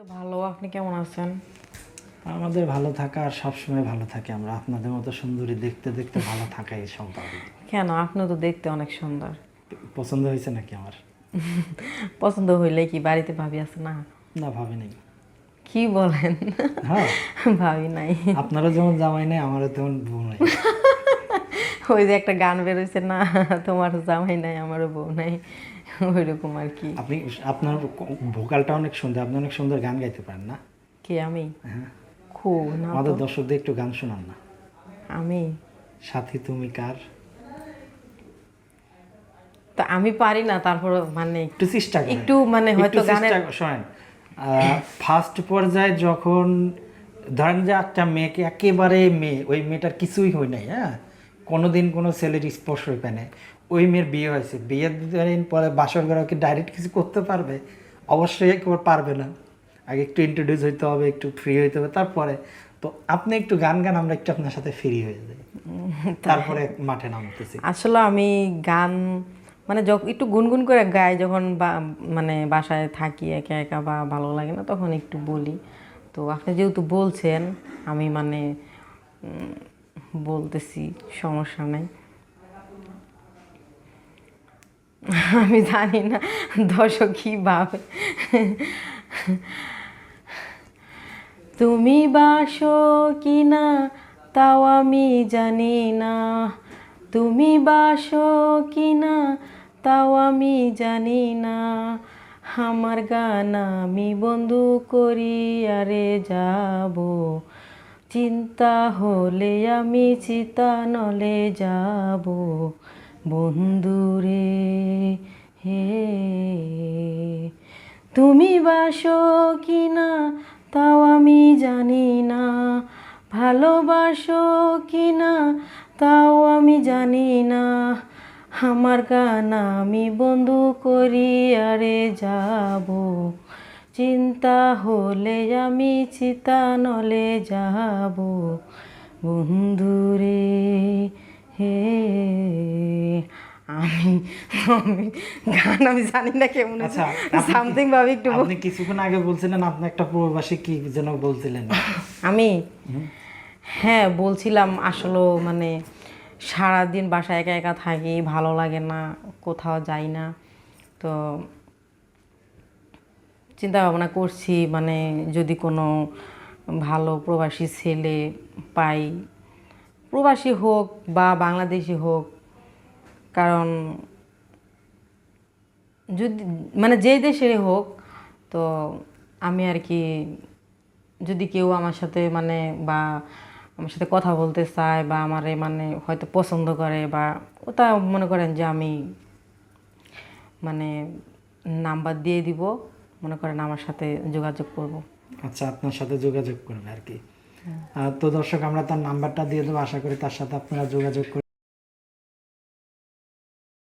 তো ভালো আপনি কেমন আছেন? আমাদের ভালো থাকা আর সবসময় ভালো থাকে আমরা। আপনাদের মতো সুন্দরী দেখতে দেখতে ভালো থাকাই সম্পাদিত কেন? আপনি তো দেখতে অনেক সুন্দর। পছন্দ হয়েছে নাকি আমার? পছন্দ হইলে কি বাড়িতে ভাবি আছে? না। না ভাবি নেই। কি বলেন? হ্যাঁ। ভাবি নাই। আপনারও যেমন জামাই নাই আমারও তেমন বউ নাই। ওই যে একটা গান বেরোইছে না তোমার জামাই নাই আমারও বউ নাই। ওই রকম আর কি। আপনি আপনার ভোকালটা অনেক সুন্দর আপনি অনেক সুন্দর গান গাইতে পারেন না? কে আমি? হ্যাঁ। খুব না আমাদের দর্শকদের একটু গান শোনান না। আমি? সাথী তুমি কার? তা আমি পারি না তারপর মানে একটু চেষ্টা একটু মানে হয়তো গানের শোনেন। ফার্স্ট পর্যায়ে যখন ধরেন যে একটা মেয়েকে একেবারে মেয়ে ওই মেয়েটার কিছুই হয় নাই হ্যাঁ? কোনোদিন কোনো ছেলের স্পর্শ পায় না। ওই মেয়ের বিয়ে হয়েছে। বিয়ের দিন পরে বাসর ঘরে ওকে ডাইরেক্ট কিছু করতে পারবে? অবশ্যই একবার পারবে না। আগে একটু ইন্ট্রোডিউস হইতে হবে একটু ফ্রি হইতে হবে তারপরে। তো আপনি একটু গান গান আমরা একটু আপনার সাথে ফ্রি হয়ে যাই। তারপরে মাঠে নামতেছি। আসলে আমি গান মানে যখন একটু গুনগুন করে গাই যখন বা- মানে বাসায় থাকি একা একা বা ভালো লাগে না তখন একটু বলি। তো আপনি যেহেতু বলছেন আমি মানে বলতেছি, সমস্যা নেই। আমি জানি না, দর্শক কী ভাবে। তুমি বাসো কি না, তাও আমি জানি না। তুমি বাসো কি না, তাও আমি জানি না। আমার গান আমি বন্ধু করি, আরে যাব। চিন্তা হলে আমি চিতা নলে যাব বন্ধুরে হে। তুমি বাসো কি না তাও আমি জানি না। ভালোবাসো কি না তাও আমি জানি না। আমার গান আমি বন্ধু করি আরে যাব। চিন্তা হলে আমি চিতা নলে যাব বন্ধুরে হে আমি আমি গান আমি জানি না কেমন আচ্ছা, সামথিং ভাবে একটু আপনি কিছুক্ষণ আগে বলছিলেন আপনি একটা প্রবাসী কি যেন বলছিলেন। আমি? হ্যাঁ বলছিলাম আসলে মানে সারাদিন বাসায় একা একা থাকি ভালো লাগে না কোথাও যাই না। তো চিন্তা ভাবনা করছি মানে যদি কোনো ভালো প্রবাসী ছেলে পাই, প্রবাসী হোক বা বাংলাদেশি হোক, কারণ যদি মানে যেই দেশেরই হোক, তো আমি আর কি যদি কেউ আমার সাথে মানে বা আমার সাথে কথা বলতে চায় বা আমারে মানে হয়তো পছন্দ করে বা ওটা মনে করেন যে আমি মানে নাম্বার দিয়ে দিব মনে করেন আমার সাথে যোগাযোগ করব। আচ্ছা আপনার সাথে যোগাযোগ করবে আর কি। আহ, তো দর্শক আমরা তার নাম্বারটা দিয়ে দেবো। আশা করি তার সাথে আপনারা যোগাযোগ